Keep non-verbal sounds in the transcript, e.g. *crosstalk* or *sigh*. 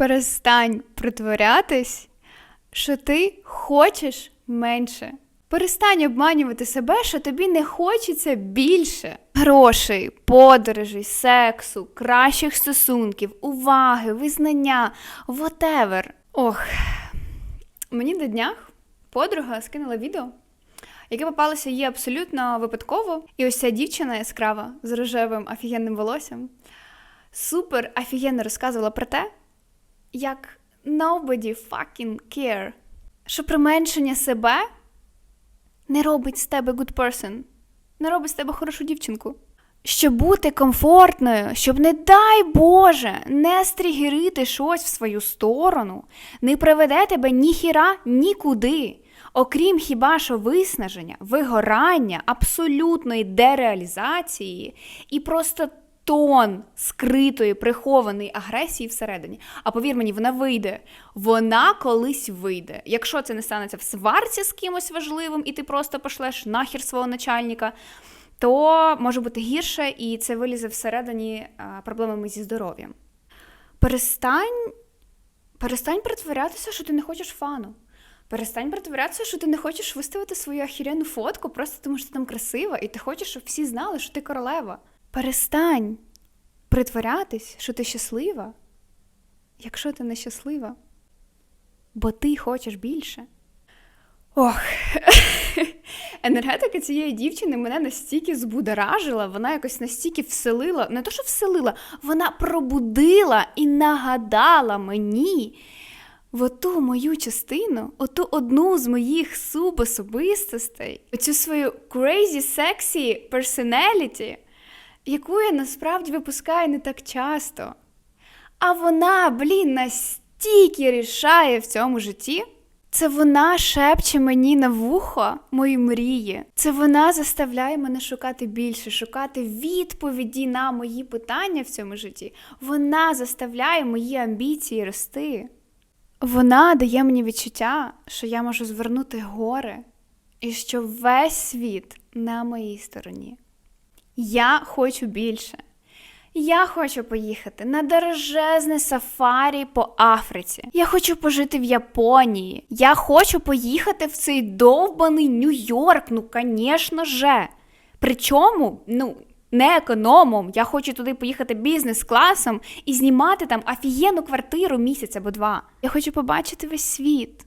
Перестань притворятись, що ти хочеш менше. Перестань обманювати себе, що тобі не хочеться більше. Грошей, подорожей, сексу, кращих стосунків, уваги, визнання, whatever. Ох, мені на днях подруга скинула відео, яке попалося їй абсолютно випадково. І ось ця дівчина яскрава з рожевим офігенним волоссям супер офігенно розказувала про те, як nobody fucking care, що применшення себе не робить з тебе good person, не робить з тебе хорошу дівчинку. Щоб бути комфортною, щоб, не дай Боже, не стрігерити щось в свою сторону, не приведе тебе ніхіра нікуди, окрім хіба що виснаження, вигорання, абсолютної дереалізації і просто тон скритої, прихованої агресії всередині. А повір мені, вона вийде. Вона колись вийде. Якщо це не станеться в сварці з кимось важливим, і ти просто пошлеш нахер свого начальника, то може бути гірше, і це вилізе всередині проблемами зі здоров'ям. Перестань, перестань притворятися, що ти не хочеш фану. Перестань притворятися, що ти не хочеш виставити свою ахіренну фотку, просто тому що ти там красива, і ти хочеш, щоб всі знали, що ти королева. Перестань притворятись, що ти щаслива, якщо ти не щаслива, бо ти хочеш більше. Ох, *laughs* енергетика цієї дівчини мене настільки збудоражила, вона якось настільки вселила, не то, що вселила, вона пробудила і нагадала мені в оту мою частину, оту одну з моїх субособистостей, оцю свою crazy sexy personality, яку я насправді випускаю не так часто. А вона, блін, настільки рішає в цьому житті. Це вона шепче мені на вухо мої мрії. Це вона заставляє мене шукати більше, шукати відповіді на мої питання в цьому житті. Вона заставляє мої амбіції рости. Вона дає мені відчуття, що я можу звернути гори і що весь світ на моїй стороні. Я хочу більше. Я хочу поїхати на дорожезне сафарі по Африці. Я хочу пожити в Японії. Я хочу поїхати в цей довбаний Нью-Йорк, ну, звісно же. Причому, ну, не економом. Я хочу туди поїхати бізнес-класом і знімати там офігенну квартиру місяць або два. Я хочу побачити весь світ.